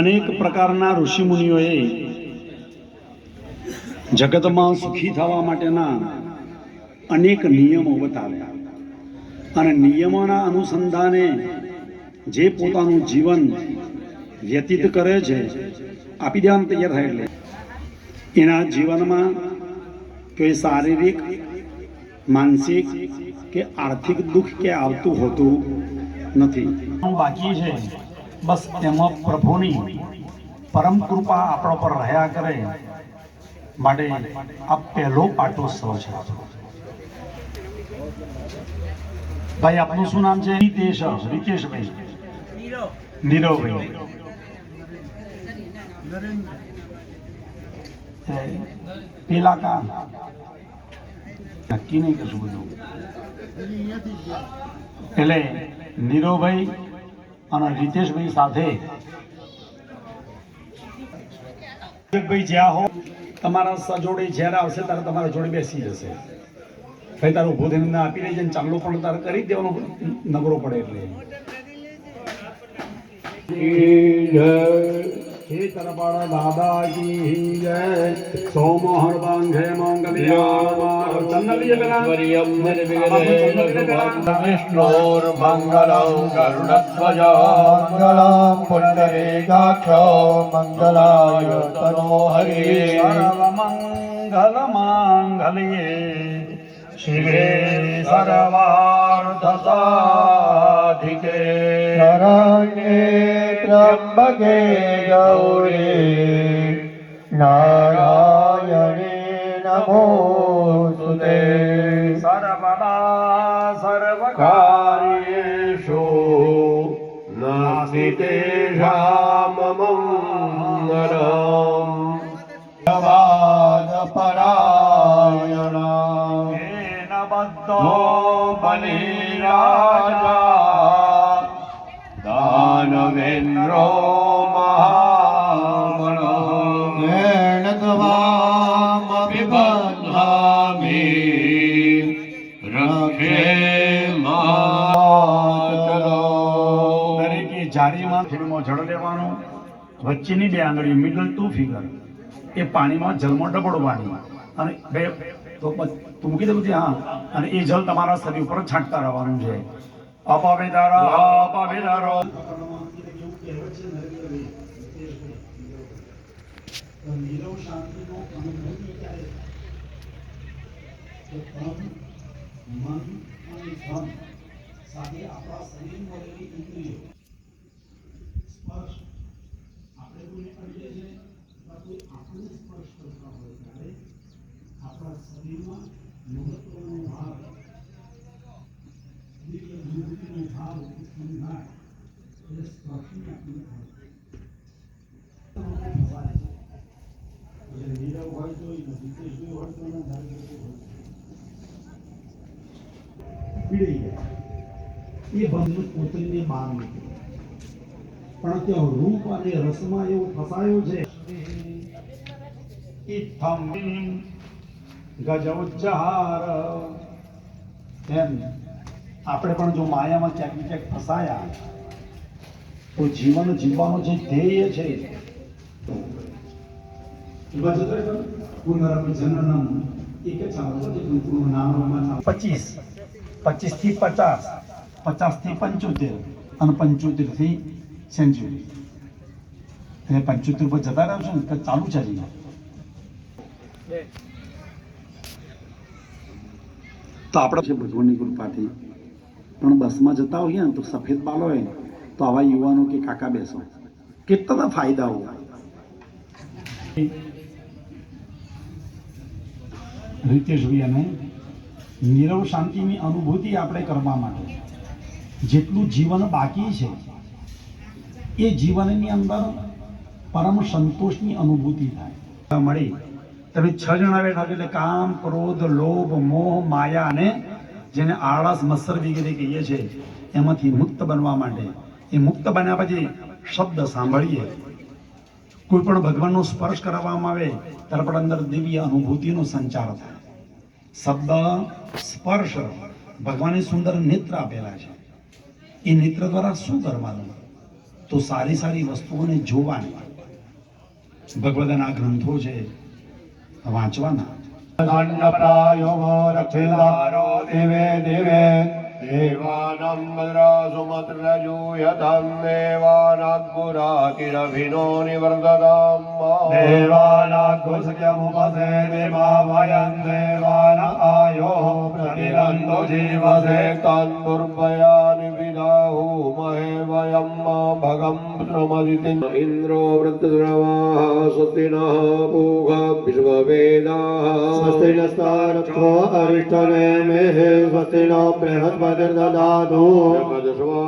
અનેક પ્રકારના ઋષિમુનિઓએ જગતમાં સુખી થવા માટેના અનેક નિયમો બતાવ્યા. અને નિયમોના અનુસંધાને જે પોતાનું જીવન વ્યતીત કરે છે, આપી દેવાનું તૈયાર થાય એટલે. એના જીવનમાં કોઈ શારીરિક, માનસિક કે આર્થિક દુઃખ કે આવતું હોતું નથી. બાકી છે. બસ એમાં પ્રભુની પરમ કૃપા આપણા પર રહ્યા કરે માટે આ પહેલો પાટોત્સવ છે ભાઈ, આપનું શું નામ છે? રીતેશ, રીતેશભાઈ. નીરવભાઈ. પેલા કા નક્કી નહીં કશું બધું. એટલે નીરવભાઈ અને રીતેશભાઈ સાથે. ભાઈ જ્યાં હો, તમારા સજોડે જ્યારે આવશે ત્યારે તમારા જોડે બેસી જશે. ભાઈ, તારું ઊભો થઈને આપી ને ચાંગલો પણ તારે કરી દેવાનો નબળો પડે એટલે. क्षेत्रपण दादा की जय सोमोहर बांधे मङ्गलविष्णोर्मङ्गलं गरुडध्वजामङ्गलां पुण्डरीकाक्ष मङ्गलाय तनोहरि सर्वमङ्गलमाङ्गल्ये शिवे सर्वार्थसाधिके शरण्ये त्र्यम्बके गौरे नारायणे नमो सुते सर्वदा सर्वकार्येषु नास्ति तेषामङ्गलम् भवादपरायणा बद्धो बलिराजा મહાવેન્દ્રો લેવાનો વચ્ચેની બે આંગળી મિડલ ટુ ફિગર એ પાણીમાં જલમાં ડબોડવાની. અને બે, તો મૂકી દઉં છે હા. અને એ જલ તમારા શરીર ઉપર છાંટતા રહેવાનું છે. અપાવેદારો અપાવેદારો. અપવિત્ર ધન સાથે આપણા શરીરમાં રહેલી ઇન્દ્રિયો સ્પર્શ આપણે કોઈને કરીએ છીએ અથવા કોઈ આપણને સ્પર્શ કરતા હોય ત્યારે આપણા શરીરમાં મહત્વનો ભાગ દિવ્ય અનુભૂતિનો ભાવ ઉત્પન્ન થાય એટલે સ્પર્શની આપણને થાય એટલે નીરવ હોય તો વિદેશી હોય તો એના ધારે હોય પીડાઈ ગયા એ બંધ કોતરીને બહાર પણ ત્યાં રૂપ અને રસમાં એવો ફસાયો છે. ઇત્થમ ગજોચ્ચાર. એમ. આપણે પણ જો માયામાં ક્યાંક ક્યાંક ફસાયા. તો જીવન જીવવાનો જે ધ્યેય છે પચીસ. પચીસથી પચાસ. પચાસથી પંચોતેર. અને પંચોતેરથી સેન્ચુરી. એટલે પંચોતેર પર જતા રહ્યો છો ને તો ચાલુ છે. હજી તો આપણે છે ભગવાનની કૃપાથી. પણ બસમાં જતા હોઈએ ને તો સફેદ બાલ હોય તો આવા યુવાનો કે કાકા બેસો. કેટલા ફાયદાઓ રીતેશભાઈ અને નીરવ શાંતિની અનુભૂતિ આપણે કરવા માટે. જેટલું જીવન બાકી છે એ જીવનની અંદર પરમ સંતોષની અનુભૂતિ થાય. મળી. તમે છ જણા બેઠા એટલે કામ ક્રોધ લોભ મોહ માયા અને જેને આળસ મત્સર વગેરે કહીએ છીએ એમાંથી મુક્ત બનવા માટે એ મુક્ત બન્યા પછી શબ્દ સાંભળીએ. કોઈ પણ ભગવાનનો સ્પર્શ કરવામાં આવે ત્યારે પણ અંદર દિવ્ય અનુભૂતિનો સંચાર થાય. શબ્દ સ્પર્શ ભગવાને સુંદર નેત્ર આપેલા છે. એ નેત્ર દ્વારા શું કરવાનું? તો સારી સારી વસ્તુઓને જોવાની. ભગવદના ગ્રંથો છે વાંચવાના. દંડપ્રાયો દેવે દેવે. દેવે દેવાનાં ભદ્રાસુમત્રજૂયધં દેવાનાગુરાતિરભિનો નિવર્તતામ गुराकिरभिनो निवर्गदाम् देवानाघुसत्यमुपसे देवाभयम् देवान आयोः प्रतिरन्तो जीवसे तान् दुर्भयानि विदाहुमहे वयम् मा भगम् श्रमदिति इन्द्रो वृत्तद्रवाः सुतिनः पूगा विश्ववेदाः स्वस्तिनस्तारक्षो अरिष्टने मेः स्वस्तिनो बृहस्पतिर्ददातु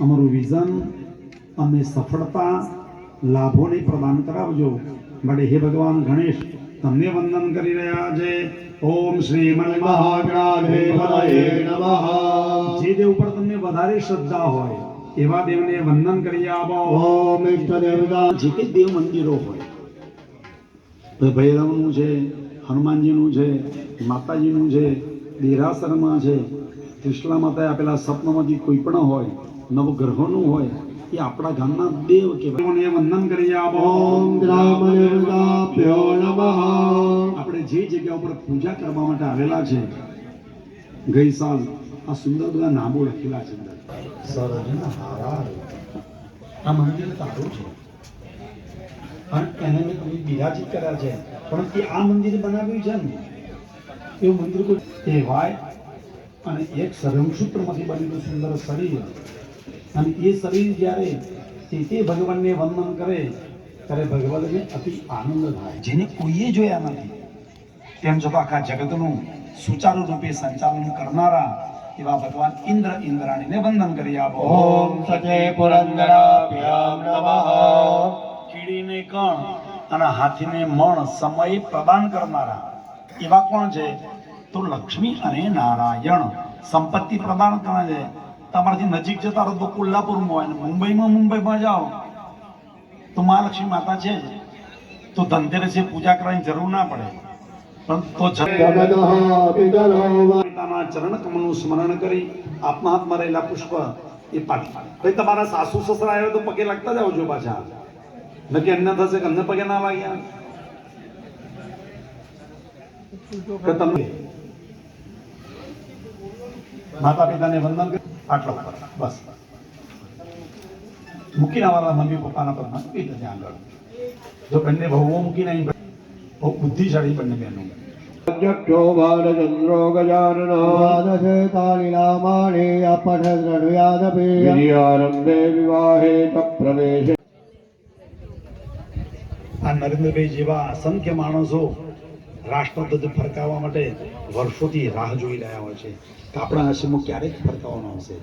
અમારું વિઝન અમને સફળતા લાભોને પ્રદાન કરાવજો. માટે હે ભગવાન ગણેશ તમને વંદન કરી રહ્યા છે ઓમ શ્રી જે દેવ ઉપર તમને વધારે શ્રદ્ધા હોય એવા દેવને વંદન કરી આપો. ઓમ જે કે દેવ મંદિરો હોય તો ભૈરવનું છે હનુમાનજીનું છે માતાજીનું છે દેરાસરમાં છે કૃષ્ણા માતાએ આપેલા સપનામાંથી કોઈ પણ હોય નવગ્રહોનું હોય એ આપણા ગામના દેવ કહેવાય. વંદન કરી ઓમ આપણે જે જગ્યા ઉપર પૂજા કરવા માટે આવેલા છે ગઈ સાલ આ સુંદર બધા નામો લખેલા છે આ મંદિર તારું છે. અને એને મેં બિરાજિત કર્યા છે. પણ તે આ મંદિર બનાવ્યું છે ને એવું મંદિર કોઈ કહેવાય. અને એક સરંગસૂત્રમાંથી બનેલું સુંદર શરીર અને એ શરીર જ્યારે તે તે ભગવાનને વંદન કરે ત્યારે ભગવાનને અતિ આનંદ થાય. જેને કોઈએ જોયા નથી તેમ છતાં આખા જગતનું સુચારુ રૂપે સંચાલન કરનારા એવા ભગવાન ઇન્દ્ર ઇન્દ્રાણીને વંદન કરી આપો. ઓમ સજે પુરંદરાભ્યામ નમઃ. કીડીને કણ અને હાથીને મણ સમય પ્રદાન કરનારા એવા કોણ છે? તો લક્ષ્મી અને નારાયણ. સંપત્તિ પ્રદાન કરે છે. તમારાથી નજીક જતા રહો તો કોલ્હાપુરમાં હોય મુંબઈમાં મુંબઈમાં જાઓ. તો મહાલક્ષ્મી માતા છે તો ધનતેરસે પૂજા કરવાની જરૂર ના પડે. પણ તો માતાના ચરણ કરી તમારા સાસુ સસરા આવ્યા તો પગે લાગતા જ આવજો પાછા. નક્કી અન્ન થશે કે પગે ના લાગ્યા. તમે માતા પિતાને વંદન આટલો ફરક બસ. મૂકીને અમારા મમ્મી પપ્પાના પ્રમાણે એ રીતે આગળ. જો બંને બહુઓ મૂકીને અહીં બહુ બુદ્ધિશાળી બંને બહેનો. જેવા અસંખ્ય માણસો રાષ્ટ્રધ્વજ ફરકાવવા માટે વર્ષોથી રાહ જોઈ રહ્યા હોય છે. આપણા આશ્રમમાં ક્યારેક ફરકાવવાનો આવશે?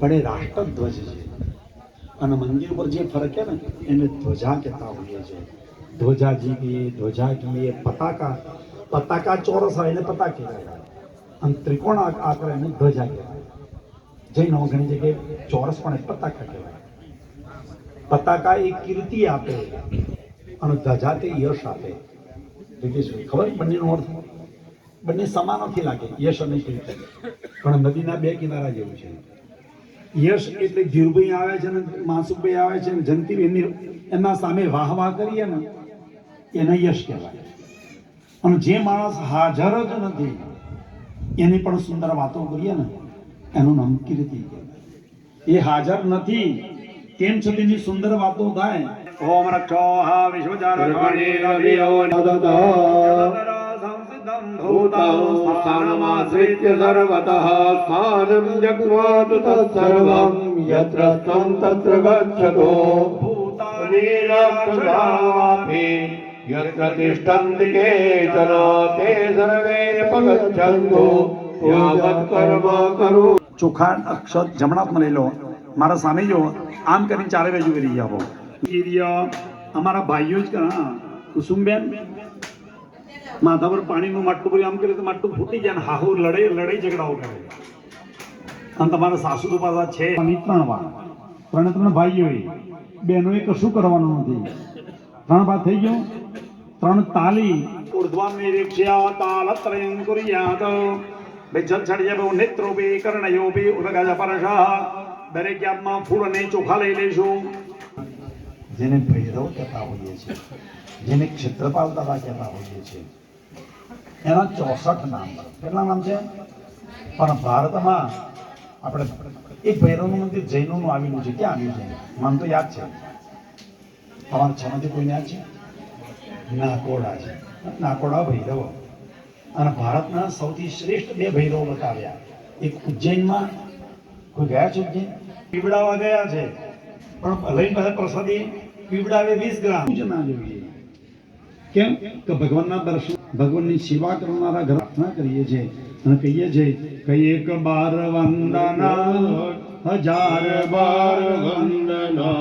પણ એ રાષ્ટ્રધ્વજ છે. અને મંદિર ઉપર જે ફરકે ને, એને ધ્વજા કહેતા હોઈએ છે. ધ્વજા જીવીએ ધ્વજા કીએ પતાકા. પતાકા ચોરસ હોય એને પતાક કહેવાય. અને ત્રિકોણ આકાર એને ધ્વજા કહેવાય. જૈનો ઘણી જગ્યાએ ચોરસ પણ પતાકા કહેવાય. પતાકા એ કીર્તિ આપે અને ધજા તે યશ આપે. યોગેશભાઈ ખબર? બંનેનો અર્થ બંને સમાન નથી લાગે. યશ અને કીર્તન પણ નદીના બે કિનારા જેવું છે. યશ એટલે ધીરુભાઈ આવે છે ને માસુકભાઈ આવે છે ને જંતીબેનની એમના સામે વાહ વાહ કરીએ ને, એને યશ કહેવાય. અને જે માણસ હાજર જ નથી, એની પણ સુંદર વાતો કરીએ ને, એનું નામ કીર્તિ કહેવાય. એ હાજર નથી, તેમ છતાં એની સુંદર વાતો થાય ઓમ રક્ષો હા भूतां स्थानमाश्रित्य सर्वतः स्थानं जग्मातु तत्सर्वं यत्र त्वं तत्र गच्छतो भूतानीरक्षणापि यत्र तिष्ठन्ति केचन ते सर्वे अपगच्छन्तु यावत् कर्म करो ચોખા અક્ષર જમણા હાથમાં લઈ લો મારા સામે જો આમ કરીને ચારે બાજુ કરી જાઓ ઈર્ય અમારા ભાઈઓ જ હા, કુસુમબેન માથા પર પાણીનું માટલું ભર્યું, આમ કરે તો માટલું ફૂટી જાય હાહુ લડે લડાઈ ઝઘડાઓ કરે અને તમારા સાસુ તો પાછા છે. અને ત્રણ વાર ત્રણે ત્રણ ભાઈઓ બહેનોએ કશું કરવાનું નથી. ત્રણ વાત થઈ ગયું. ત્રણ તાલી ઉર્ધ્વાન નિરીક્ષ્યા તાલત્રયં કુર્યાત બે જલ છડિયા બે નેત્રો બે કર્ણયો બે ઉદગાજા પરશા દરેક યામમાં ફૂલ અને ચોખા લઈ લઈશું. જેને ભૈરવ કહેતા હોઈએ છીએ, જેને ક્ષેત્રપાલ દાદા કહેતા હોઈએ છીએ. એના ચોસઠ નામ કેટલા નામ છે? પણ ભારતમાં આપણે એક ભૈરવનું મંદિર જૈનોનું આવેલું છે. ક્યાં આવ્યું છે? મને તો યાદ છે. તમારા છમાંથી કોઈને યાદ છે? નાકોડા છે. નાકોડા ભૈરવ. અને ભારતના સૌથી શ્રેષ્ઠ બે ભૈરવો બતાવ્યા. એક ઉજ્જૈનમાં. કોઈ ગયા છે ઉજ્જૈન? પીવડાવા ગયા છે. પણ લઈને બધા પ્રસાદી પીવડાવે વીસ ગ્રામ. પૂજના જોઈએ કેમ? કે ભગવાનના દર્શન, ભગવાનની સેવા કરનારા ગ્રંથના કરીએ છીએ અને કહીએ છીએ કે એક બાર વંદના, હજાર બાર વંદના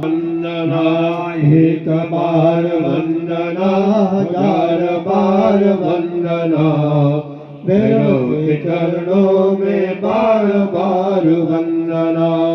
વંદના, એક બાર વંદના, હજાર બાર વંદના ભૈરવ ચરણો મેં બાર બાર વંદના.